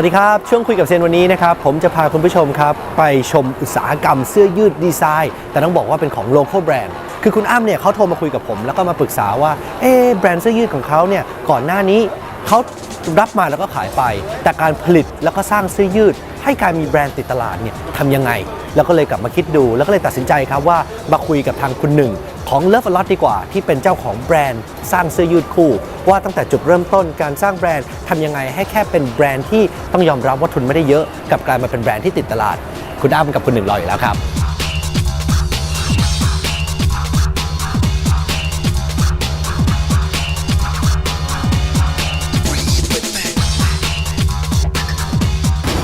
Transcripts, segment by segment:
วัสดีครับ ช่วงคุยกับเซนวันนี้นะครับ ผมจะพาคุณผู้ชมครับ ไปชมอุตสาหกรรมเสื้อยืดดีไซน์ แต่ต้องบอกว่าเป็นของ local brand คือคุณอ้ำเนี่ยเขาโทรมาคุยกับผม แล้วก็มาปรึกษาว่าเอ๊แบรนด์เสื้อยืดของเขาเนี่ยก่อนหน้านี้เขารับมาแล้วก็ขายไป แต่การผลิตแล้วก็สร้างเสื้อยืด ให้การมีแบรนด์ติดตลาดเนี่ยทำยังไง แล้วก็เลยกลับมาคิดดู แล้วก็เลยตัดสินใจครับว่ามาคุยกับทางคุณหนึ่ง ของ Love a Lot ดีกว่า ที่เป็นเจ้าของแบรนด์สร้างเสื้อยืดคู่ ว่าตั้งแต่จุดเริ่มต้นการสร้างแบรนด์ทำยังไงให้แค่เป็นแบรนด์ที่ต้องยอมรับว่าทุนไม่ได้เยอะกับการมาเป็นแบรนด์ที่ติดตลาด คุณอ้ำกับคุณหนึ่งรออยู่แล้วครับ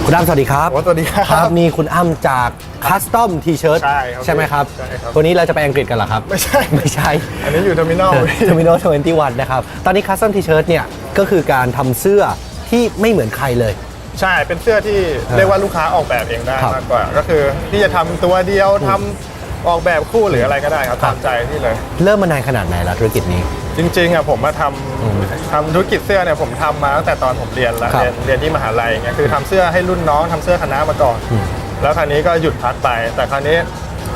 คุณอ้ำสวัสดีครับโอ้สวัสดีครับ ครับนี่คุณอ้ำจาก คัสตอมทีเชิร์ตใช่ครับใช่ไหมครับใช่ครับวันนี้เราจะไปอังกฤษกันเหรอครับ ไม่ใช่ไม่ใช่ อันนี้อยู่เทอร์มินอล เทอร์มินอลทเวนตี้วันนะครับ ตอนนี้คัสตอมทีเชิร์ตเนี่ย ก็คือการทำเสื้อที่ไม่เหมือนใครเลย ใช่ เป็นเสื้อที่เรียกว่าลูกค้าออกแบบเองได้ครับมากกว่า ก็คือที่จะทำตัวเดียวทำออกแบบคู่หรืออะไรก็ได้ครับครับ ตามใจที่เลย เริ่มมานานขนาดไหนแล้วธุรกิจนี้ จริงๆอะผมมาทอืมำทำธุรกิจเสื้อเนี่ยผมทำมาตั้งแต่ตอนผมเรียนแล้วครับเรียนเรียนที่มหาลัยอย่างเงี้ยคือทำเสื้อให้รุ่นน้องทำเสื้อคณะมาก่อนอืม แล้วคราวนี้ก็หยุดพักไป แต่คราวนี้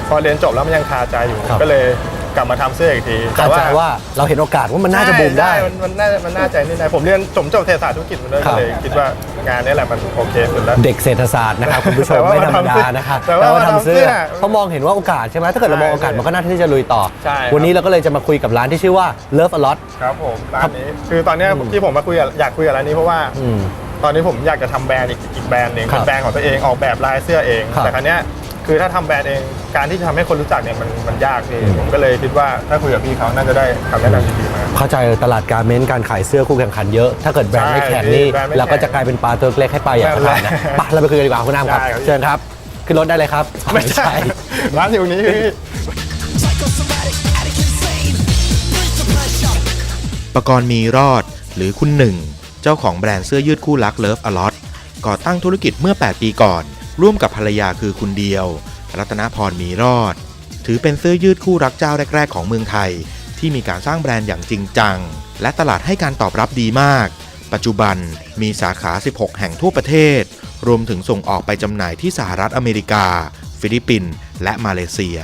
พอเรียนจบแล้วมันยังคาใจอยู่ครับ ก็เลยกลับมาทำเสื้ออีกทีเข้าใจว่าเราเห็นโอกาสว่ามันน่าจะบูมได้ ใช่มันมันน่ามันน่าใจนี่นะผมเรียนจบจบเศรษฐศาสตร์ธุรกิจมาด้วยครัก็บเลยคิดว่างานนี้แหละมันโอเคสุดแล้ว เด็กเศรษฐศาสตร์นะครับคุณผู้ชมแต่ว่าไม่ธรรมมาทำเสื้ดาอนะครับแต่ว่ามาทำเสื้อมาทำเสื้อเขามองเห็นว่าโอกาสใช่ไหมถ้าเกิดเรามองโอกาสใช่มันก็น่าที่จะลุยต่อ ใช่ครับ วันนี้เราก็เลยจะมาคุยกับร้านที่ชื่อว่า Love a Lot ครับผมร้านนี้คือตอนเนี้ยที่ผมมาคุยกับอยากคุยกับร้านนี้เพราะว่า อืม ตอนนี้ผมอยากจะทำแบรนด์อีกอีกแบรนด์หนึ่งครับเป็นแบรนด์ของตัวเองออกแบบลายเสื้อเองครับแต่ครั้นี้ยคือถ้าทำแบรนด์เองการที่จะทำให้คนรู้จักเนี่ยมันมันยากพี่อืมผมก็เลยคิดว่าถ้าคุยกับพี่เขาน่าจะได้คำแนะนำดีๆมาเข้าใจตลาดการเมนต์การขายเสื้อคู่แข่งขันเยอะถ้าเกิดแบรนด์ไม่แข่งนี่ใช่แบรนด์ไม่แข่งเราก็จะกลายเป็นปลาตัวเล็กให้ปลาอย่างขาดนะใช่ไปเราไปคุยกันดีกว่าคุณน้ำครับได้ครับเชิญครับขึ้นรถได้เลยครับไม่ใช่ร้านอยู่นี้พี่ประกรณ์มีรอดหรือคุณหนึ่ง เจ้าของแบรนด์เสื้อยืดคู่รักเลิฟอลอตก่อตั้งธุรกิจเมื่อ 8 ปีก่อน ร่วมกับภรรยาคือคุณเดียว รัตนพรมีรอด ถือเป็นเสื้อยืดคู่รักเจ้าแรก ๆ ของเมืองไทย ที่มีการสร้างแบรนด์อย่างจริงจัง และตลาดให้การตอบรับดีมาก ปัจจุบันมีสาขา 16 แห่งทั่วประเทศ รวมถึงส่งออกไปจำหน่ายที่สหรัฐอเมริกา ฟิลิปปินส์และมาเลเซีย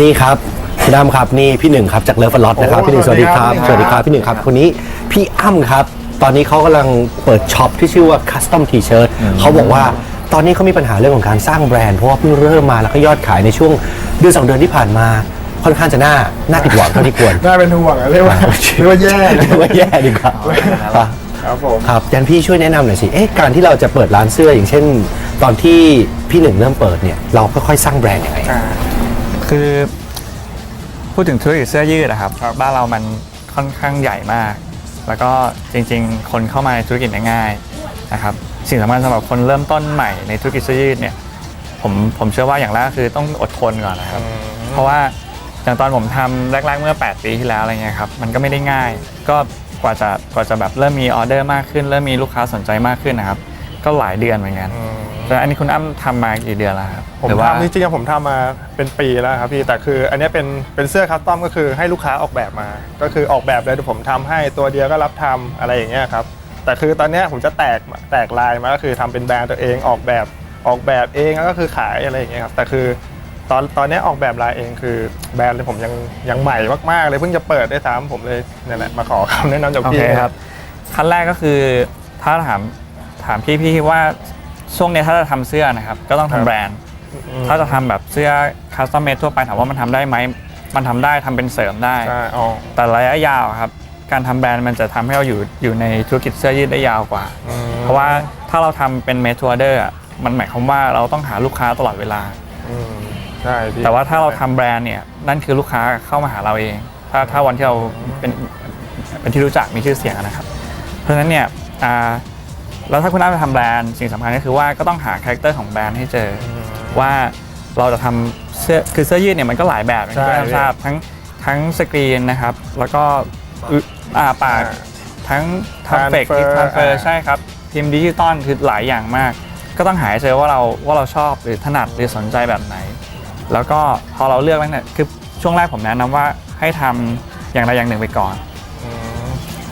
นี่ครับ คุณอ้ำครับนี่พี่หนึ่งครับจากเลิฟลอตนะครับโอ้พี่หนึ่งสวัสดีครับสสวัวัสสดีดีคครัรับบพี่หนึ่งครับคนนี้พี่อ้ำครับ ตอนนี้เขากำลังเปิดช็อปที่ชื่อว่า Custom T-shirt เขาบอกว่าตอนนี้เขามีปัญหาเรื่องของการสร้างแบรนด์เพราะว่าเพิ่งเริ่มมาแล้วก็ยอดขายในช่วงเดือนสองเดือนที่ผ่านมาค่อนข้างจะน่าน่าผิดหวังเท่าที่ควรน่าเป็นห่วงอะเรียกว่าเรียกว่าแย่เรียกว่าแย่ดีกว่าครับครับผมครับยันพี่ช่วยแนะนำหน่อยสิเอ๊ะการที่เราจะเปิดร้านเสื้ออย่างเช่น ตอนที่พี่หนึ่งเริ่มเปิดเนี่ยเราค่อยๆสร้างแบรนด์ยังไงคือ พูดถึงธุรกิจเสื้อยืดนะครับครับ บ้านเรามันค่อนข้างใหญ่มาก แล้วก็จริงๆ คนเข้ามาในธุรกิจเนี่ยง่ายนะครับสิ่งสำคัญสำหรับคนเริ่มต้นใหม่ในธุรกิจเสื้อยืดเนี่ยผมผมเชื่อว่าอย่างแรกคือต้องอดทนก่อนนะครับ เพราะว่าอย่างตอนผมทำแรก ๆ เมื่อ 8 ปีที่แล้วอะไรเงี้ยครับมันก็ไม่ได้ง่าย ก็กว่าจะกว่าจะแบบเริ่มมีออเดอร์มากขึ้น เริ่มมีลูกค้าสนใจมากขึ้นนะครับ ก็หลายเดือนเหมือนกัน แต่อันนี้คุณอ้ำทำมากี่เดือนแล้วครับผมหรือว่า ทำจริงๆอะผมทำมาเป็นปีแล้วครับพี่แต่คืออันเนี้ยเป็นเป็นเสื้อคัสตอมก็คือให้ลูกค้าออกแบบมา ก็คือออกแบบเลยเดี๋ยวผมทำให้ตัวเดียวก็รับทำอะไรอย่างเงี้ยครับแต่คือตอนเนี้ยผมจะแตกแตกลายมาก็คือทำเป็นแบรนด์ตัวเองออกแบบออกแบบเองแล้วก็คือขายอะไรอย่างเงี้ยครับแต่คือตอนตอนเนี้ยออกแบบลายเองคือแบรนด์เลยผมยังยังใหม่มากๆเลยเพิ่งจะเปิดได้ซ้ำผมเลยเนี่ยแหละมาขอคำแนะนำจากโอพี่ เคครับขั้นแรกก็คือถ้าถามถามพี่พี่ว่า ช่วงเนี้ยถ้าจะทำเสื้อนะครับ ก็ต้องทำแบรนด์ ถ้าจะทำแบบเสื้อคัสตอมเมดทั่วไปถามว่ามันทำได้ไหม มันทำได้ทำเป็นเสริมได้ ใช่อ๋อ แต่ระยะยาวอะครับ การทำแบรนด์มันจะทำให้เราอยู่อยู่ในธุรกิจเสื้อยืดได้ยาวกว่าอืมเพราะว่าถ้าเราทำเป็นเมทัวเดอร์มันหมายความว่าเราต้องหาลูกค้าตลอดเวลา อืมใช่พี่แต่ว่าถ้าเราทำแบรนด์เนี่ยนั่นคือลูกค้าเข้ามาหาเราเอง ถ้าถ้าวันที่เราเป็นเป็นที่รู้จักมีชื่อเสียงนะครับ เพราะฉะนั้นเนี่ยอ่า แล้วถ้าคุณน้าจะทำแบรนด์สิ่งสำคัญก็คือว่าก็ต้องหาคาแรคเตอร์ของแบรนด์ให้เจออว่าเราจะทำเสื้อคือเสื้อยืดเนี่ยมันก็หลายแบบอย่างที่ใช่คุณน้าทราบทั้งทั้งสกรีนนะครับ แล้วก็อึอ่าปากอ่าทั้งทำเฟก Transfer ทำเฟอร์อ่า ใช่ครับพิมพ์ดิจิตอลคือหลายอย่างมาก ก็ต้องหาให้เจอว่าเราว่าเราชอบหรือถนัดหรือสนใจแบบไหน แล้วก็พอเราเลือกแล้วเนี่ยคือช่วงแรกผมแนะนำว่าให้ทำอย่างใดอย่างหนึ่งไปก่อนอืม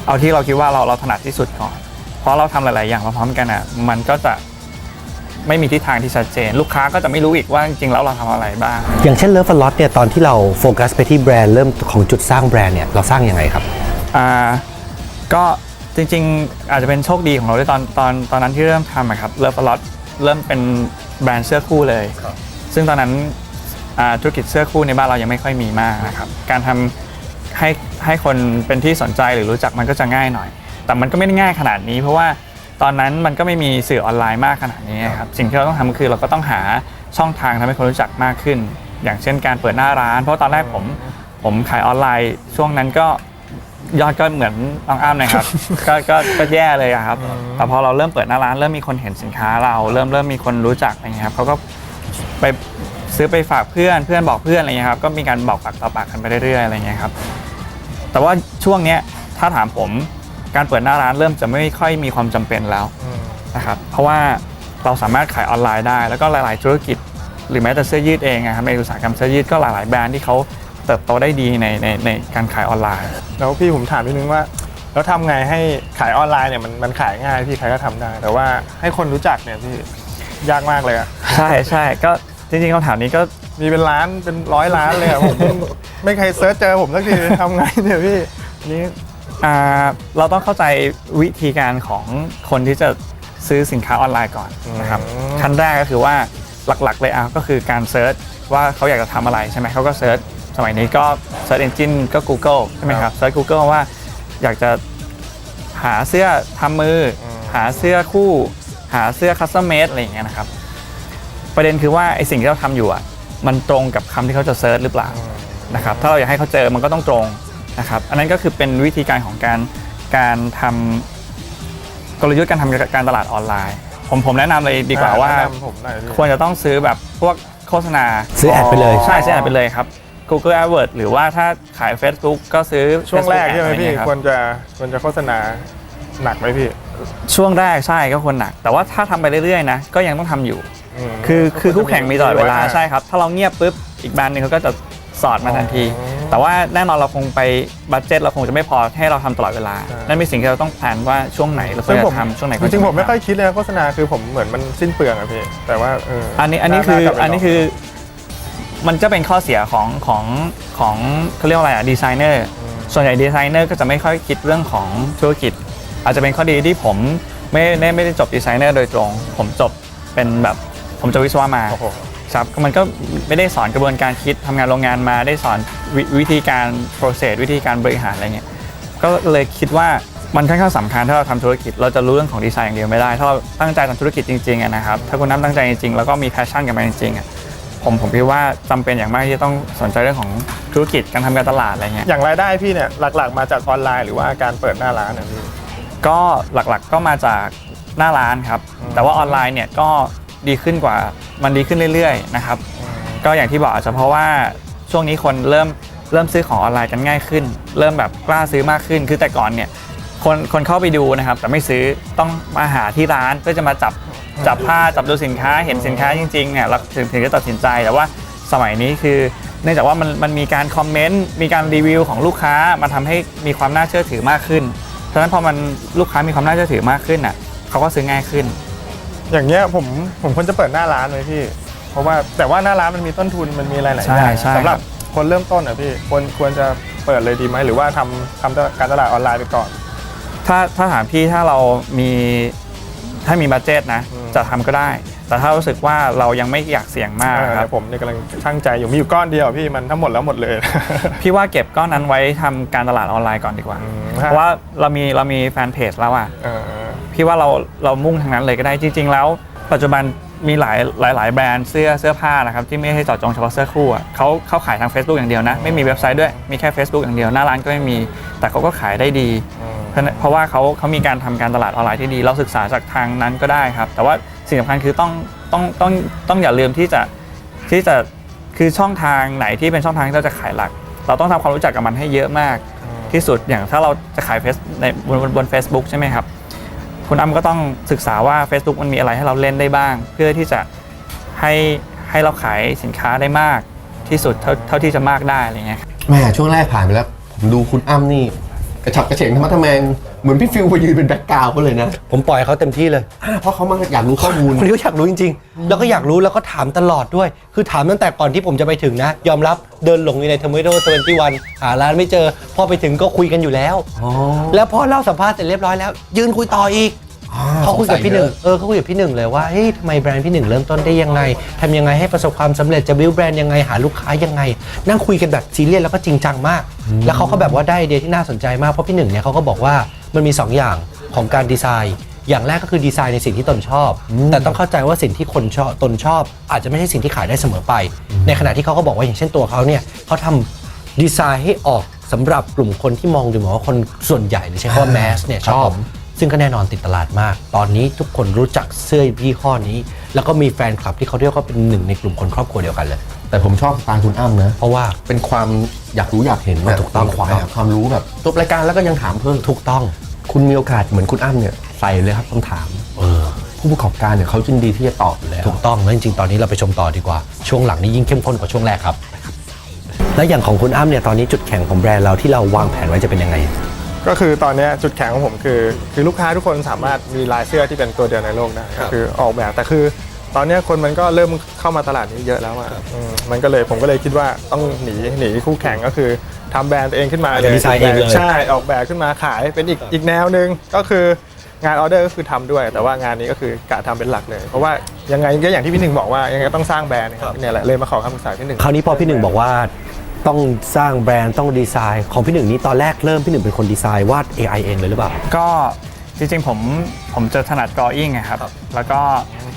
เอาที่เราคิดว่าเราเราถนัดที่สุดก่อน เพราะเราทำหลาย ๆ อย่างมาพร้อมกันอะมันก็จะไม่มีทิศทางที่ชัดเจน ลูกค้าก็จะไม่รู้อีกว่าจริง ๆ แล้วเราทำอะไรบ้าง อย่างเช่นเลิฟ a ล o ตเนี่ยตอนที่เราโฟกัสไปที่แบรนด์เริ่มของจุดสร้างแบรนด์เนี่ยเราสร้างยังไงครับอ่าก็จริง ๆ อาจจะเป็นโชคดีของเราด้วยตอนตอนตอนนั้นที่เริ่มทำอะครับเลิฟลอตเริ่มเป็นแบรนด์เสื้อคู่เลย ซึ่งตอนนั้นอ่าธุรกิจเสื้อคู่ในบ้านเรายังไม่ค่อยมีมากนะครับ การทำให้ให้คนเป็นที่สนใจหรือรู้จักมันก็จะง่ายหน่อย แต่มันก็ไม่ได้ง่ายขนาดนี้ เพราะว่าตอนนั้นมันก็ไม่มีสื่อออนไลน์มากขนาดนี้ครับสิ่งที่เราต้องทำคือเราก็ต้องหาช่องทางทำให้คนรู้จักมากขึ้น อย่างเช่นการเปิดหน้าร้าน เพราะตอนแรกผมผมขายออนไลน์ ช่วงนั้นก็ยอดก็เหมือนน้องอ้ำนะครับ ก็ก็ก็แย่เลยอะครับ แต่พอเราเริ่มเปิดหน้าร้าน เริ่มมีคนเห็นสินค้าเรา เริ่มเริ่มมีคนรู้จักอะไรเงี้ยครับเขาก็ไปซื้อไปฝากเพื่อนเพื่อนบอกเพื่อนอะไรเงี้ยครับก็มีการบอกปากต่อปากกันไปเรื่อยๆอะไรเงี้ยครับแต่ว่าช่วงเนี้ยถ้าถามผม การเปิดหน้าร้านเริ่มจะไม่ค่อยมีความจำเป็นแล้วนะครับเพราะว่าเราสามารถขายออนไลน์ได้ แล้วก็หลาย ๆ ธุรกิจ หรือแม้แต่เสื้อยืดเองอะครับในอุตสาหกรรมเสื้อยืดก็หลาย ๆ แบรนด์ที่เขาเติบโตได้ดีในในในการขายออนไลน์ แล้วพี่ผมถามนิดนึงว่าแล้วทำไงให้ขายออนไลน์เนี่ยมันมันขายง่ายพี่ใครก็ทำได้ แต่ว่าให้คนรู้จักเนี่ยพี่ยากมากเลยอะใช่ใช่ก็จริงๆคำถามนี้ก็มีเป็นล้านเป็นร้อยล้านเลยอะผมไม่เคยเซิร์ชเจอผมสักทีทำไงเนี่ยพี่นี่อ่า เราต้องเข้าใจวิธีการของคนที่จะซื้อสินค้าออนไลน์ก่อนนะครับขั้นแรกก็คือว่าหลักๆเลยอะก็คือการเซิร์ชว่าเขาอยากจะทำอะไรใช่ไหมเขาก็เซิร์ชสมัยนี้ก็เซิร์ชเอนจินก็ Google ใช่ไหมครับเซิร์ช Google ว่าอยากจะหาเสื้อทำมืออหาเสื้อคู่ หาเสื้อคัสตอมเมดอะไรอย่างเงี้ยนะครับ ประเด็นคือว่าไอสิ่งที่เราทำอยู่อะมันตรงกับคำที่เขาจะเซิร์ชหรือเปล่านะครับถ้าเราอยากให้เขาเจอมันก็ต้องตรง นะครับอันนั้นก็คือเป็นวิธีการของการการทำกลยุทธ์การทำการตลาดออนไลน์ ผมผมแนะนำเลยดีกว่าว่า แนะนำผมหน่อยพี่ ควรจะต้องซื้อแบบพวกโฆษณาซื้อแอดไปเลย ใช่ซื้อแอดไปเลยครับ Google AdWords หรือว่าถ้าขาย Facebook ก็ซื้อ ช่วงแรก Facebook ใช่ไหม Ad อะพี่รเงี้ยครับควรจะควรจะโฆษณาหนักไหมพี่ช่วงแรกใช่ก็ควรหนัก แต่ว่าถ้าทำไปเรื่อยๆนะก็ยังต้องทำอยู่ มคือคือคู่แข่งมีตลอดเวลาอ่ใช่ครับ ถ้าเราเงียบปุ๊บอีกแบรนด์หนึงเขาก็จะสอดมาทันที อ๋อ แต่ว่าแน่นอนเราคงไปบัตเจ็ตเราคงจะไม่พอให้เราทำตลอดเวลา ใช่ นั่นเป็นสิ่งที่เราต้องแผนว่าช่วงไหนเราควซึ่รงผจะมทำช่วงไหนจควจะริงๆผมไม่ทำค่อยคิดเลยนะโฆษณาคือผมเหมือนมันสิ้นเปลืองอะพี่แต่ว่าเอออัอันนี้อันนี้คืออันนี้คือมันจะเป็นข้อเสียของของของเขาเรียกว่าอะไรอะดีไซเนอร์ส่วนใหญ่ดีไซเนอร์ก็จะไม่ค่อยคิดเรื่องของธุรกิจ อาจจะเป็นข้อดีที่ผมไม่ได้ไม่ได้จบดีไซเนอร์โดยตรง ผมจบเป็นแบบผมจบวิศวะมา โอ้โห ครับมันก็ไม่ได้สอนกระบวนการคิดทำงานโรงงานมาได้สอนววิธีการ process วิธีการบริหารอะไรเงี้ยก็เลยคิดว่ามันค่อนข้างสำคัญถ้าเราทำธุรกิจ เราจะรู้เรื่องของดีไซน์อย่างเดียวไม่ได้ ถ้าเราตั้งใจทำธุรกิจจริงๆอะนะครับถ้าคุณน้ำตั้งใจจริงๆแล้วก็มี passion กับมันจริงๆอะผมผมคิดว่าจำเป็นอย่างมากที่จะต้องสนใจเรื่องของธุรกิจการทำการตลาดอะไรเงี้ยอย่างรายได้พี่เนี่ยหลักๆ มาจากออนไลน์หรือว่าการเปิดหน้าร้านเนี่ยพี่ก็หลักๆก็มาจากหน้าร้านครับแต่ว่าออนไลน์เนี่ยก็ ดีขึ้นกว่ามันดีขึ้นเรื่อยๆนะครับก็อย่างที่บอกอาจจะเพราะว่าช่วงนี้คนเริ่มเริ่มซื้อของออนไลน์กันง่ายขึ้น เริ่มแบบกล้าซื้อมากขึ้น คือแต่ก่อนเนี่ยคนคนเข้าไปดูนะครับ แต่ไม่ซื้อต้องมาหาที่ร้านเพื่อจะมาจับจับผ้าจับดูสินค้าเห็นสินค้าจริงๆเนี่ยเราถึงถึงจะตัดสินใจแต่ว่าสมัยนี้คือ เนื่องจากว่ามันมันมีการคอมเมนต์มีการรีวิวของลูกค้ามาทำให้มีความน่าเชื่อถือมากขึ้นฉะนั้นพอมันลูกค้ามีความน่าเชื่อถือมากขึ้นอะเขาก็ซื้อง่ายขึ้น อย่างเงี้ยผมผมควรจะเปิดหน้าร้านไหมพี่ เพราะว่าแต่ว่าหน้าร้านมันมีต้นทุนมันมีอะไรหลายอย่างใช่ใช่สำหรับครับคนเริ่มต้นอะพี่ควรควรจะเปิดเลยดีไหมหรือว่าทำทำการตลาดออนไลน์ไปก่อน ถ้าถ้าถามพี่ถ้าเรามีถ้ามีบัตเจตนะ อืม จะทำก็ได้ แต่ถ้ารู้สึกว่าเรายังไม่อยากเสี่ยงมากเออครับเนี่ยผมเนี่ยกำลังช่างใจอยู่มีอยู่ก้อนเดียวพี่มันทั้งหมดแล้วหมดเลย พี่ว่าเก็บก้อนนั้นไว้ทำการตลาดออนไลน์ก่อนดีกว่า อืมเพราะว่าเรามีเรามีแฟนเพจแล้วอะ เออ เออพี่ว่าเราเรามุ่งทางนั้นเลยก็ได้จริง ๆ แล้ว ปัจจุบันมีหลายหลายหลายแบรนด์เสื้อเสื้อผ้านะครับที่ไม่ให้เจาะจงเฉพาะเสื้อคู่อะเขาเขาขายทาง Facebook อย่างเดียวนะ ไม่มีเว็บไซต์ด้วยมีแค่ Facebook อย่างเดียวหน้าร้านก็ไม่มีแต่เขาก็ขายได้ดีอืมเพราะเพราะว่าเขาเขามีการทำการตลาดออนไลน์ที่ดี เราศึกษาจากทางนั้นก็ได้ครับ แต่ว่าสิ่งสำคัญคือต้องต้องต้องต้องอย่าลืมที่จะที่จะคือช่องทางไหนที่เป็นช่องทางที่เราจะขายหลัก เราต้องทำความรู้จักกับมันให้เยอะมากที่สุดอย่างถ้าเราจะขายเฟซในบนบนบน Facebook ใช่ไหมครับ คุณอ้ำก็ต้องศึกษาว่า Facebook มันมีอะไรให้เราเล่นได้บ้าง เพื่อที่จะให้ให้เราขายสินค้าได้มากที่สุดเท่าเท่าที่จะมากได้อะไรเงี้ยแหม่ช่วงแรกผ่านไปแล้ว ผมดูคุณอ้ำนี่ กระฉับกระเฉงธรรมะทะแมงเหมือนพี่ฟิลมายืนเป็นแบ็กกราวด์ก็เลยนะผมปล่อยเขาเต็มที่เลยอ่าเพราะเขามาอยากรู้ข้อมูล คนนี้ก็อยากรู้จริง ๆ แล้วก็อยากรู้แล้วก็ถามตลอดด้วย คือถามตั้งแต่ก่อนที่ผมจะไปถึงนะ ยอมรับเดินหลงอยู่ในเทอร์มินอล21หาร้านไม่เจอ พอไปถึงก็คุยกันอยู่แล้วอ๋อแล้วพอเล่าสัมภาษณ์เสร็จเรียบร้อยแล้ว ยืนคุยต่ออีก เขาคุยกับพี่หนึ่งเออเขาคุยกับพี่หนึ่งเลยว่าเฮ้ยทำไมแบรนด์พี่หนึ่งเริ่มต้นได้ยังไงทำยังไงให้ประสบความสำเร็จจะบิวแบรนด์ยังไงหาลูกค้ายังไง นั่งคุยกันแบบซีเรียสแล้วก็จริงจังมาก แล้วเขาก็แบบว่าได้ไอเดียที่น่าสนใจมากเพราะพี่หนึ่งเนี่ยเขาก็บอกว่ามันมี2อย่างของการดีไซน์ อย่างแรกก็คือดีไซน์ในสิ่งที่ตนชอบ แต่ต้องเข้าใจว่าสิ่งที่คนชอบตนชอบ อาจจะไม่ใช่สิ่งที่ขายได้เสมอไป ในขณะที่เขาก็บอกว่าอย่างเช่นตัวเขาเนี่ยเขาทำ ดีไซน์ให้ออกสำหรับกลุ่มคนที่มองดูเหมือนว่าคนส่วนใหญ่หรือใช้คำว่าแมสเนี่ยชอบ ซึ่งก็แน่นอนติดตลาดมาก ตอนนี้ทุกคนรู้จักเสื้อยี่ห้อนี้ แล้วก็มีแฟนคลับที่เขาเรียกว่าเป็นหนึ่งในกลุ่มคนครอบครัวเดียวกันเลย แต่ผมชอบสไตล์คุณอ้ำนะ เพราะว่าเป็นความอยากรู้อยากเห็นนะถูกต้องควายหาความรู้แบบจบรายการแล้วก็ยังถามเพิ่มถูกต้อง คุณมีโอกาสเหมือนคุณอ้ำเนี่ยใส่เลยครับคำถามเออผู้ประกอบการเนี่ยเขายินดีที่จะตอบอยู่แล้วถูกต้องแล้วจริงๆตอนนี้เราไปชมต่อดีกว่า ช่วงหลังนี้ยิ่งเข้มข้นกว่าช่วงแรกครับ แล้วอย่างของคุณอ้ำเนี่ยตอนนี้จุดแข็งของแบรนด์เราที่เราวางแผนไว้จะเป็นยังไง ก็คือตอนเนี้ยจุดแข็งของผมคือ คือลูกค้าทุกคนสามารถมีลายเสื้อที่เป็นตัวเดียวในโลกได้ก็คือออกแบบแต่คือ ตอนเนี้ยคนมันก็เริ่มเข้ามาตลาดนี้เยอะแล้วอะอืมมันก็เลยผมก็เลยคิดว่าต้องหนีหนีคู่แข่งก็คือทำแบรนด์ตัวเองขึ้นมาอาจจะดีไซน์เองเลย ใช่ออกแบบขึ้นมาขายเป็นอีกอีกแนวหนึ่งก็คืองานออเดอร์ก็คือทำด้วย แต่ว่างานนี้ก็คือกะทำเป็นหลักเลย เพราะว่ายังไงก็อย่างที่พี่หนึ่งบอกว่ายังไงก็ต้องสร้างแบรนด์นะครับเนี่ยแหละเลยมาขอคำปรึกษาพี่หนึ่ง คราวนี้พอพี่หนึ่งบอกว่า ต้องสร้างแบรนด์ต้องดีไซน์ของพี่หนึ่งนี้ตอนแรกเริ่มพี่หนึ่งเป็นคนดีไซน์วาด AI เองเลยหรือเปล่า ก็จริงๆผมผมจะถนัด drawing อะครับ แล้วก็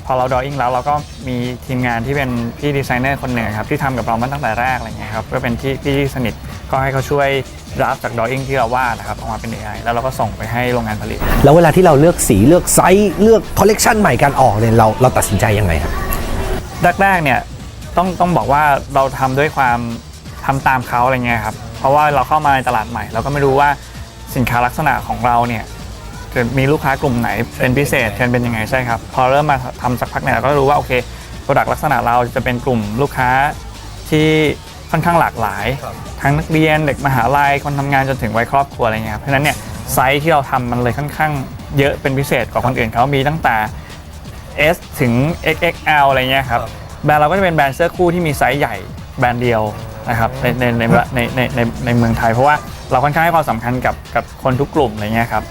พอเรา drawing แล้วเราก็มีทีมงานที่เป็นพี่ดีไซเนอร์คนหนึ่งครับที่ทำกับเรามาตั้งแต่แรกอะไรเงี้ยครับก็เป็นที่พี่ที่สนิทก็ให้เขาช่วยรับจาก drawing ที่เราวาดนะครับออกมาเป็น AI แล้วเราก็ส่งไปให้โรงงานผลิต แล้วเวลาที่เราเลือกสีเลือกไซส์เลือกคอลเลกชันใหม่การออกเนี่ยเราเราตัดสินใจยังไงครับ แรกๆเนี่ยต้องต้องบอกว่าเราทำด้วยความ ทำตามเขาอะไรเงี้ยครับเพราะว่าเราเข้ามาในตลาดใหม่ เราก็ไม่รู้ว่าสินค้าลักษณะของเราเนี่ยจะมีลูกค้ากลุ่มไหนเป็นพิเศษเทรนด์เป็นยังไงใช่ครับพอเริ่มมาทำสักพักเนี่ยเราก็รู้ว่าโอเคโปรดักต์ลักษณะเราจะเป็นกลุ่มลูกค้าที่ค่อนข้างหลากหลาย ทั้งนักเรียนเด็กมหาลัยคนทำงานจนถึงวัยครอบครัวอะไรเงี้ยครับเพราะฉะนั้นเนี่ยไซส์ที่เราทำมันเลยค่อนข้างเยอะเป็นพิเศษกว่าคนอื่นเขามีตั้งแต่ S ถึง XXL อะไรเงี้ยครับแบรนด์เราก็จะเป็นแบรนด์เสื้อคู่ที่มีไซส์ใหญ่แบรนด์เดียว นะครับในในในในในในในเมืองไทย เพราะว่าเราค่อนข้างให้ความสำคัญกับกับคนทุกกลุ่มอะไรเงี้ยครับ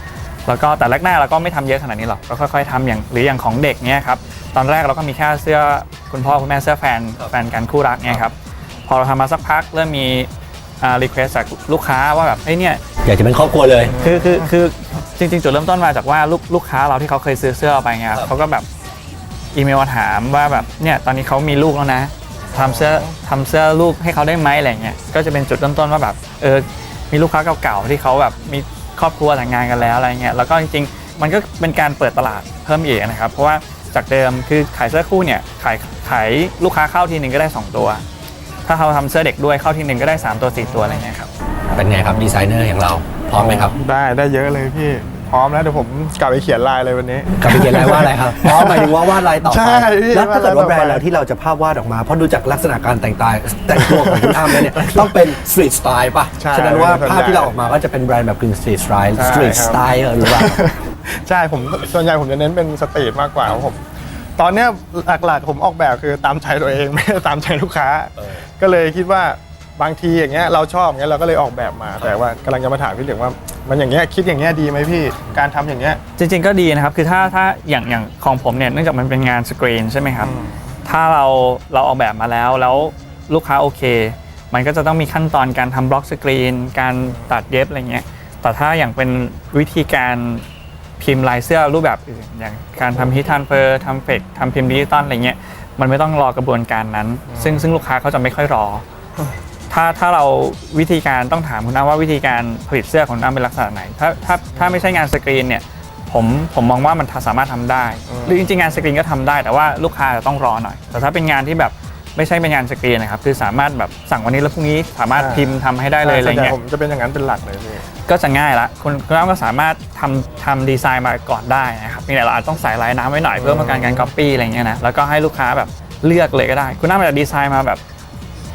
แล้วก็แต่แรกๆเราก็ไม่ทำเยอะขนาดนี้หรอกก็ค่อยๆทำอย่างหรืออย่างของเด็กเนี้ยครับตอนแรกเราก็มีแค่เสื้อคุณพ่อคุณแม่เสื้อแฟนแฟนกันคู่รักเนี้ยครับพอเราทำมาสักพักเริ่มมีอ่ารีเควสจากลูกค้าว่าแบบเอ้ยเนี่ยอยากจะเป็นครอบครัวเลยคือคือคือจริงๆ จุดเริ่มต้นมาจากว่าลูกลูกค้าเราที่เขาเคยซื้อเสื้อเราไปไงครับเขาก็แบบอีเมลมาถามว่าแบบเนี่ยตอนนี้เขามีลูกแล้วนะ ทำเสื้อทำเสื้อลูกให้เขาได้ไหมอะไรเงี้ยก็จะเป็นจุดเริ่มต้นว่าแบบเออมีลูกค้าเก่าๆที่เขาแบบมีครอบครัวแต่งงานกันแล้วอะไรเงี้ยแล้วก็จริงๆ มันก็เป็นการเปิดตลาดเพิ่มอีกนะครับ เพราะว่าจากเดิมคือขายเสื้อคู่เนี่ยขายขายลูกค้าเข้าทีหนึ่งก็ได้สองตัว ถ้าเขาทำเสื้อเด็กด้วยเข้าทีหนึ่งก็ได้สามตัวสี่ตัวอะไรเงี้ยครับเป็นไงครับดีไซเนอร์อย่างเราพร้อมไหมครับ ได้ได้เยอะเลยพี่ พร้อมแล้วเดี๋ยวผมกลับไปเขียนลายเลยวันนี้ กลับไปเขียนลายว่าอะไรครับอ๋อหมายถึงว่าวาดลายต่อไปใช่พี่แล้วถ้าเกิดว่าาดแบรลายต่อไปนด์เราที่เราจะภาพวาดออกมา เพราะดูจากลักษณะการแต่งกายแต่งตัวของคุณอ้ำแล้วเนี่ยต้องเป็นสตรีทสไตล์ป่ะใช่ฉะนั้นว่าเป็นภาพที่ใหญ่เราออกมาก็จะเป็นแบรนด์แบบกึ่งสตรีทสไตล์ใช่สตรีทครับสไตล์หรือว่าใช่ผมส่วนใหญ่ผมจะเน้นเป็นสตรีทมากกว่าผมตอนเนี้ยหลักๆผมออกแบบคือตามใจตัวเองไม่ได้ตามใจลูกค้า ก็เลยคิดว่าบางทีอย่างเงี้ยเราชอบอย่างเงี้ยเราก็เลยออกแบบมาแต่ว่ากำลังจะมาถามพี่เหลืองว่า มันอย่างเงี้ยคิดอย่างเงี้ยดีไหมพี่การทำอย่างเงี้ย จริงๆก็ดีนะครับคือถ้าถ้าอย่างอย่างของผมเนี่ยเนื่องจากมันเป็นงานสกรีนใช่ไหมครับ อืม ถ้าเราเราออกแบบมาแล้วแล้วลูกค้าโอเค มันก็จะต้องมีขั้นตอนการทำบล็อกสกรีน การตัดเย็บอะไรเงี้ยแต่ถ้าอย่างเป็นวิธีการพิมพ์ลายเสื้อรูปแบบอื่น อย่างการทำฮิตทันเฟอร์ทำเฟกทำพิมพ์ดิจิตอลอะไรเงี้ยมันไม่ต้องรอกระบวนการนั้น ซึ่งซึ่งลูกค้าเขาจะไม่ค่อยรอ ถ้าถ้าเราวิธีการต้องถามคุณน้าว่าวิธีการผลิตเสื้อของน้าเป็นลักษณะไหน ถ้าถ้าถ้าไม่ใช่งานสกรีนเนี่ยผมผมมองว่ามันสามารถทำได้ หรือจริงๆงานสกรีนก็ทำได้ แต่ว่าลูกค้าจะต้องรอหน่อย แต่ถ้าเป็นงานที่แบบไม่ใช่เป็นงานสกรีนนะครับคือสามารถแบบสั่งวันนี้แล้วพรุ่งนี้สามารถพิมพ์ทำให้ได้เลยอะไรส่วนใหญ่เงี้ยผมจะเป็นอย่างนั้นเป็นหลักเลยพี่ก็จะง่ายละคุณคุณน้าก็สามารถทำทำดีไซน์มาก่อนได้นะครับนี่แหละเราอาจต้องใส่ลายน้ำไว้หน่อยเพื่อป้องกันการก๊อปปี้อะไรเงี้ยนะแล้วก็ให้ลูกค้าแบบเลือกเลยก็ได้ คุณน้าอาจจะดีไซน์มาแบบ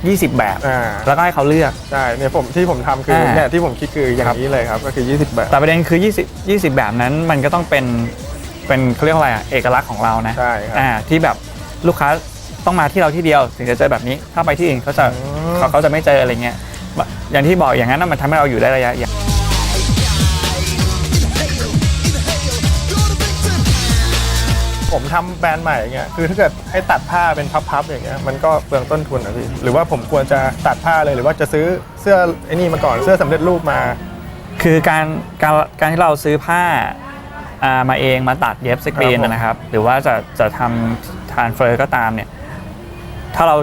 20 แบบ อ่า แล้วก็ให้เขาเลือก ใช่เนี่ยผมที่ผมทำคืออ่าเนี่ยที่ผมคิดคืออย่างนี้เลยครับ ก็คือ 20 แบบ แต่ประเด็นคือ 20 20 แบบนั้นมันก็ต้องเป็นเป็นเขาเรียกว่าอะไรอะเอกลักษณ์ของเรานะใช่ครับ อ่าที่แบบลูกค้าต้องมาที่เราที่เดียวถึงจะเจอแบบนี้ถ้าไปที่อื่นเขาจะอืมเขาเขาจะไม่เจออะไรเงี้ยอย่างที่บอกอย่างนั้นนะมันทำให้เราอยู่ได้ระยะยาว ผมทำแบรนด์ใหม่อย่างเงี้ยคือถ้าเกิดให้ตัดผ้าเป็นพับๆอย่างเงี้ยมันก็เปลืองต้นทุนนะพี่หรือว่าผมควรจะตัดผ้าเลยหรือว่าจะซื้อเสื้อไอ้นี่มาก่อนเสื้อสำเร็จรูปมา คือการการการที่เราซื้อผ้าอ่ามาเองมาตัดเย็บสกรีนครับผมนะครับ หรือว่าจะจะทำทานเฟอร์ก็ตามเนี่ยถ้าเรา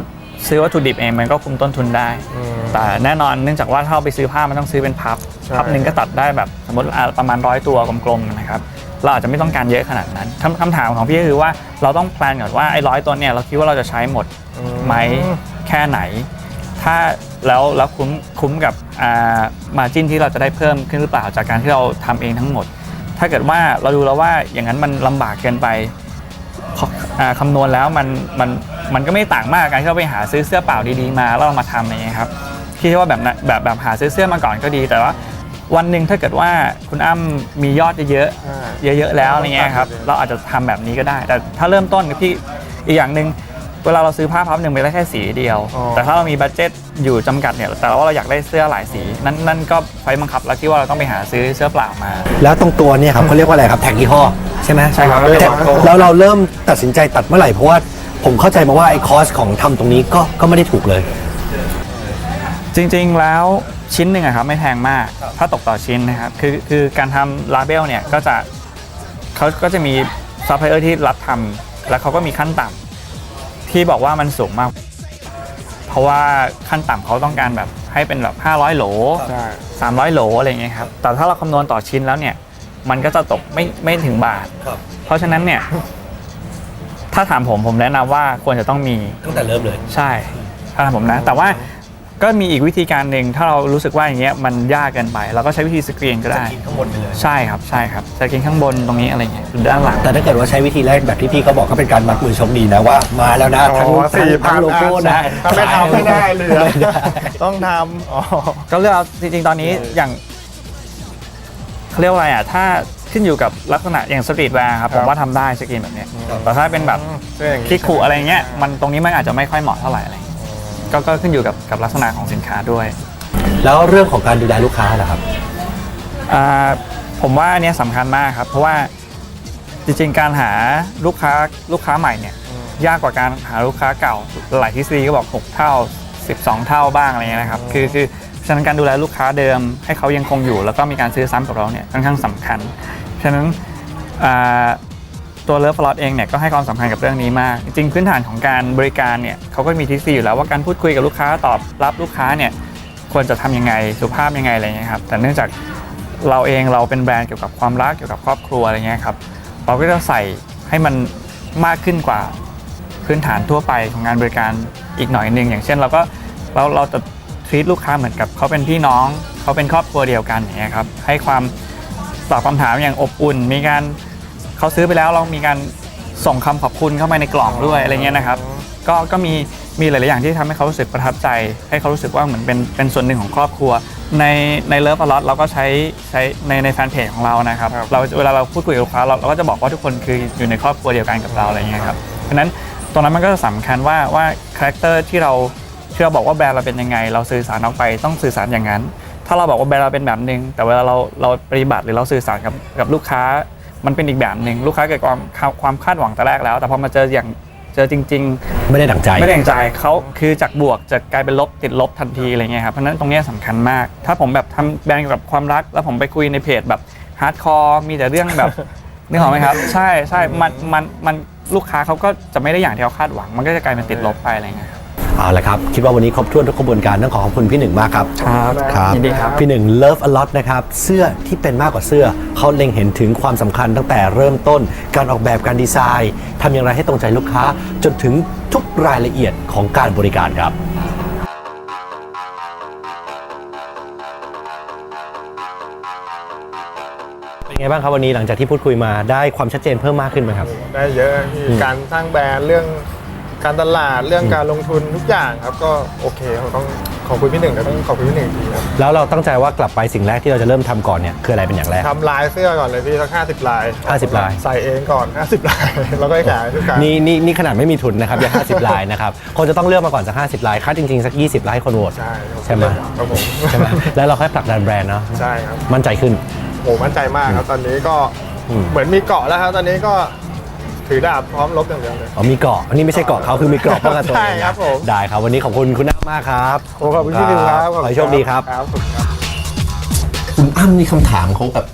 ซื้อวัตถุดิบเองมันก็คุมต้นทุนได้อืมแต่แน่นอนเนื่องจากว่าถ้าเราไปซื้อผ้ามันต้องซื้อเป็นพับใช่พับหนึ่งก็ตัดได้แบบสมมติอ่าประมาณร้อยตัวกลมๆนะครับ เราอาจจะไม่ต้องการเยอะขนาดนั้นคำคำถามของพี่ก็คือว่าเราต้องแพลนก่อนว่าไอ้ร้อยตัวเนี่ยเราคิดว่าเราจะใช้หมดไหมแค่ไหน ถ้าแล้วแล้วคุ้มคุ้มกับมาจิ้นที่เราจะได้เพิ่มขึ้นหรือเปล่าจากการที่เราทำเองทั้งหมด ถ้าเกิดว่าเราดูแล้วว่าอย่างนั้นมันลำบากเกินไปขออ่าคำนวณแล้วมันมันมันก็ไม่ต่างมากกับการที่เราไปหาซื้อเสื้อเปล่าดีๆมาแล้วเรามาทำอะไรอย่างเงี้ยครับพี่คิดว่าแบบนั้นแบบแบบหาซื้อเสื้อมาก่อนก็ดีแต่ว่า วันหนึ่งถ้าเกิดว่าคุณอ้ำมียอดเยอะๆอ่าเยอะ ๆ แล้วอะไรเงี้ยครับเราอาจจะทำแบบนี้ก็ได้ แต่ถ้าเริ่มต้นกับพี่อีกอย่างหนึ่งเวลาเราซื้อผ้าพับหนึ่งไปได้แค่สีเดียวอ๋อแต่ถ้าเรามีบัตเจ็ตอยู่จำกัดเนี่ยแต่ว่าเราอยากได้เสื้อหลายสี นั่นนั่นก็ไฟบังคับแล้วที่ว่าเราต้องไปหาซื้อเสื้อเปล่ามา แล้วตรงตัวเนี่ยครับเขาเรียกว่าอะไรครับแท็กยี่ห้อใช่ไหมใช่ครับแต่แล้วเราเริ่มตัดสินใจตัดเมื่อไหร่เพราะว่าผมเข้าใจมาว่าไอ้คอสของทำตรงนี้ก็ก็ไม่ได้ถูกเลย จริงๆแล้วชิ้นหนึ่งอะครับไม่แพงมาก ถ้าตกต่อชิ้นนะครับ คือคือการทำลาเบลเนี่ยก็จะเขาก็จะมีซัพพลายเออร์ที่รับทำแล้วเขาก็มีขั้นต่ำที่บอกว่ามันสูงมาก เพราะว่าขั้นต่ำเขาต้องการแบบให้เป็นแบบ 500 โหลใช่300 โหลอะไรอย่างเงี้ยครับ แต่ถ้าเราคำนวณต่อชิ้นแล้วเนี่ยมันก็จะตกไม่ไม่ถึงบาทครับเพราะฉะนั้นเนี่ย ถ้าถามผมผมแนะนำว่าควรจะต้องมีตั้งแต่เริ่มเลย ใช่ถ้าถามผมนะ แต่ว่า ก็มีอีกวิธีการหนึ่งถ้าเรารู้สึกว่าอย่างเงี้ยมันยากเกินไปเราก็ใช้วิธีสกรีนก็ได้ข้างบนไปเลย ใช่ครับใช่ครับสกรีนข้างบนตรงนี้อะไรเงี้ยหรือด้านหลัง แต่ถ้าเกิดว่าใช้วิธีแรกแบบที่พี่เขาบอกก็เป็นการมัดมือชมดีนะว่ามาแล้วนะทั้งอ๋อทั้งสี่พัทั้นงโลโก้นะถ้าไม่ทำไม่ได้เลยอะ ไม่ได้ ต้องทำอ๋อ ก็เลือกเอาจริงๆ ตอนนี้อย่างเขาเรียกว่าอะไรอะ ถ้าขึ้นอยู่กับลักษณะอย่างสตรีทแวร์ครับคผรับมว่าทำได้สกรีนแบบเนี้ยแต่ถ้าเป็นแบบเสื้ออย่างงี้คลิกขู่อะไรเงี้ยมันตรงนี้มันอาจจะไม่ค่อยเหมาะเท่าไหร่อะไรเงี้ย ก็ก็ขึ้นอยู่กับกับลักษณะของสินค้าด้วยแล้วเรื่องของการดูแลลูกค้าล่ะครับ อ่าผมว่าอันเนี้ยสำคัญมากครับ เพราะว่าจริงๆการหาลูกค้าลูกค้าใหม่เนี่ยยากกว่าการหาลูกค้าเก่าหลายทฤษฎีก็บอก 6 เท่า 12 เท่าบ้างอะไรเงี้ยนะครับคือคือฉะนั้นการดูแลลูกค้าเดิม ให้เขายังคงอยู่ แล้วก็มีการซื้อซ้ำกับเราเนี่ยค่อนข้างสำคัญ ฉะนั้นอ่า ตัวเลิฟฟลอตเองเนี่ยก็ให้ความสำคัญกับเรื่องนี้มาก จริงพื้นฐานของการบริการเนี่ยเขาก็มีทฤษฎีอยู่แล้วว่าการพูดคุยกับลูกค้าตอบรับลูกค้าเนี่ยควรจะทำยังไงสุภาพยังไงอะไรเงี้ยครับแต่เนื่องจากเราเองเราเป็นแบรนด์เกี่ยวกับความรักเกี่ยวกับครอบครัวอะไรเงี้ยครับเราก็จะใส่ให้มันมากขึ้นกว่าพื้นฐานทั่วไปของงานบริการอีกหน่อยหนึ่งอย่างเช่นเราก็เราเราจะทีลูกค้าเหมือนกับเขาเป็นพี่น้องเขาเป็นครอบครัวเดียวกันอย่างเงี้ยครับให้ความตอบคำถามอย่างอบอุ่น มีการ เขาซื้อไปแล้วเรามีการส่งคำขอบคุณเข้ามาในกล่องด้วยอะไรเงี้ยนะครับ ก็ก็มีมีหลาย ๆ อย่างที่ทำให้เขารู้สึกประทับใจ ให้เขารู้สึกว่าเหมือนเป็นเป็นส่วนหนึ่งของครอบครัว ในในเลิฟอลอตเราก็ใช้ใช้ในในแฟนเพจของเรานะครับครับเราเวลาเราพูดคุยกับลูกค้าเราเราก็จะบอกว่าทุกคนคืออยู่ในครอบครัวเดียวกันกับเราอะไรเงี้ยครับเพราะฉะนั้นตรงนั้นมันก็จะสำคัญว่าว่าคาแรคเตอร์ที่เราที่เราบอกว่าแบรนด์เราเป็นยังไง เราสื่อสารออกไปต้องสื่อสารอย่างนั้น ถ้าเราบอกว่าแบรนด์เราเป็นแบบหนึ่งแต่เวลาเราเราปฏิบัติหรือเราสื่อสารกับกับลูกค้า มันเป็นอีกแบบหนึ่งลูกค้าเกิดความความคาดหวังแต่แรกแล้ว แต่พอมาเจออย่างเจอจริง ๆ ไม่ได้ดั่งใจไม่ได้อย่างใจเขาคือจากบวกจะกลายเป็นลบติดลบทันทีอะไรเงี้ยครับเพราะฉะนั้นตรงเนี้ยสำคัญมาก ถ้าผมแบบทำแบรนด์เกี่ยวกับความรัก แล้วผมไปคุยในเพจแบบฮาร์ดคอร์มีแต่เรื่องแบบนึกออกไหมครับ ใช่ใช่มันมันมันลูกค้าเขาก็จะไม่ได้อย่างที่เขาคาดหวัง มันก็จะกลายเป็นติดลบไปอะไรเงี้ยครับ เอาละครับ คิดว่าวันนี้ครบถ้วนทุกกระบวนการต้องขอขอบคุณพี่หนึ่งมากครับ ครับครับยินดีครับ พี่หนึ่ง Love a lot นะครับ เสื้อที่เป็นมากกว่าเสื้อ เขาเล็งเห็นถึงความสำคัญตั้งแต่เริ่มต้น การออกแบบการดีไซน์ทำอย่างไรให้ตรงใจลูกค้า จนถึงทุกรายละเอียดของการบริการครับเป็นไงบ้างครับวันนี้หลังจากที่พูดคุยมาได้ความชัดเจนเพิ่มมากขึ้นไหมครับ ได้เยอะพี่อืมการสร้างแบรนด์เรื่อง การตลาดเรื่องการลงทุนทุกอย่างครับก็โอเคผมต้องขอบคุณพี่หนึ่งแต่ต้องขอบคุณพี่หนึ่งอีกทีครับแล้วเราตั้งใจว่ากลับไปสิ่งแรกที่เราจะเริ่มทำก่อนเนี่ยคืออะไรเป็นอย่างแรก ทำลายเสื้อก่อนเลยพี่สักห้าสิบลาย50ลาย ใส่เองก่อน50ลาย แล้วก็ให้ขายทุกครั้งนี่นี่นี่ขนาดไม่มีทุนนะครับยัง50 ลายนะครับคนจะต้องเลือกมาก่อนสัก 50 ลายค่าจริงๆสัก 20 ลายให้คนโหวตใช่ครับใช่ไหมครับผมใช่ไหมแล้วเราค่อยผลักดันแบรนด์เนาะใช่ครับ มั่นใจขึ้น โหมั่นใจมากครับตอนนี้ก็อืม เหมือนมีเกาะแล้วครับตอนนี้ก็ ถือดาบพร้อมรบอย่างเดียวเลย อ๋อมีเกาะอันนี้ไม่ใช่เกาะเขาคือมีเกราะป้องกันตัวเองใช่ครับผม ได้ครับวันนี้ขอบคุณคุณน้ามากครับโอ้ขอบคุณพี่หนึ่งครับขอให้โชคดีครับ ครับขอบคุณครับ คุณอ้ำนี่คำถามเขาแบบ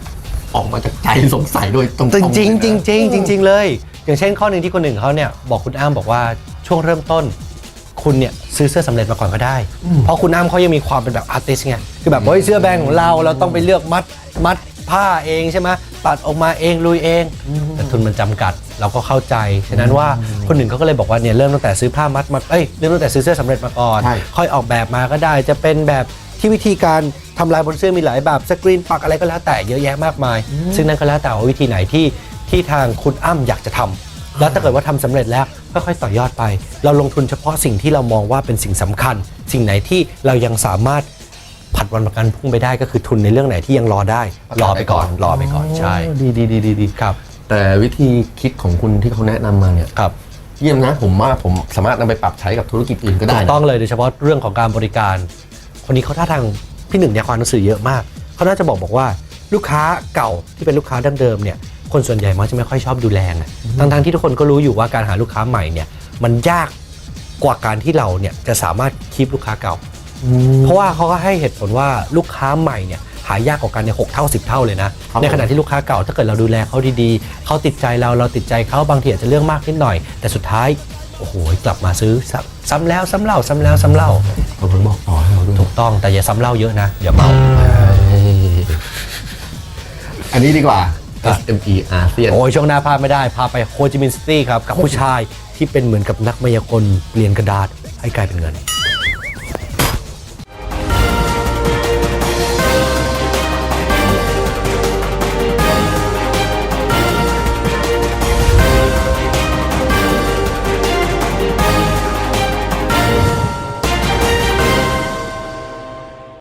ออกมาจากใจสงสัยโดยตรงๆจริงจริงเลยนะจริงๆจริง ๆ เลย อย่างเช่นข้อหนึ่งที่คนหนึ่งเขาเนี่ยบอกคุณอ้ำบอกว่าช่วงเริ่มต้น คุณเนี่ยซื้อเสื้อสำเร็จมาก่อนก็ได้ เพราะคุณอ้ำเขายังมีความเป็นแบบอาร์ติสไงคือแบบเฮ้ยเสื้อแบรนด์ของเราเราต้องไปเลือกมัดมัด ผ้าเองใช่ไหมตัดออกมาเองลุยเอง แต่ทุนมันจำกัดเราก็เข้าใจ ฉะนั้นว่าคนหนึ่งเขาก็เลยบอกว่าเนี่ยเริ่มตั้งแต่ซื้อผ้ามัดมาเอ้ยเริ่มตั้งแต่ซื้อเสื้อสำเร็จมาก่อน ใช่ ค่อยออกแบบมาก็ได้จะเป็นแบบที่วิธีการทำลายบนเสื้อมีหลายแบบสกรีนปักอะไรก็แล้วแต่เยอะแยะมากมาย ซึ่งนั่นก็แล้วแต่ว่าวิธีไหนที่ที่ทางคุณอ้ำอยากจะทำแล้วถ้าเกิดว่าทำสำเร็จแล้วก็ค่อยต่อยอดไป เราลงทุนเฉพาะสิ่งที่เรามองว่าเป็นสิ่งสำคัญ สิ่งไหนที่เรายังสามารถผัด วันประกันพรุ่งไปได้ก็คือทุนในเรื่องไหนที่ยังรอได้ รอไปก่อน รอไปก่อนใช่ดีดีดีดีดีครับ แต่วิธีคิดของคุณที่เขาแนะนำมาเนี่ย ครับเยี่ยมนะผมว่าผมสามารถนำไปปรับใช้กับธุรกิจอื่นก็ได้ถูกนะต้องเลยโดยเฉพาะเรื่องของการบริการ คนนี้เขาท่าทางพี่หนึ่งเนี่ยความหนังสือเยอะมากเขาน่าจะบอกบอกว่าลูกค้าเก่าที่เป็นลูกค้าดั้งเดิมเนี่ยคนส่วนใหญ่มักจะไม่ค่อยชอบดูแลไงทั้งๆที่ทุกคนก็รู้อยู่ว่าการหาลูกค้าใหม่เนี่ยมันยากกว่าการที่เราเนี่ยจะสามารถคีบลูกค้าเก่า เพราะว่าเขาก็ให้เหตุผลว่าลูกค้าใหม่เนี่ยหายากกว่ากันเนี่ยหกเท่าสิบเท่าเลยนะครับในขณะที่ลูกค้าเก่าถ้าเกิดเราดูแลเขาดีๆเขาติดใจเราเราติดใจเขาบางทีอาจจะเรื่องมากนิดหน่อย แต่สุดท้ายโอ้โหกลับมาซื้อซ้ำซ้ำแล้วซ้ำเล่าซ้ำแล้วซ้ำเล่าผมเพิ่งบอกต่อให้เราด้วยถูกต้องแต่อย่าซ้ำเล่าเยอะนะอย่าเมาเอ้ยอันนี้ดีกว่า SME อาเซียนโอ้ยช่วงหน้าพลาดไม่ได้ พาไปโฮจิมินห์ซิตี้ครับ กับผู้ชายที่เป็นเหมือนกับนักมายากลเปลี่ยนกระดาษให้กลายเป็นเงิน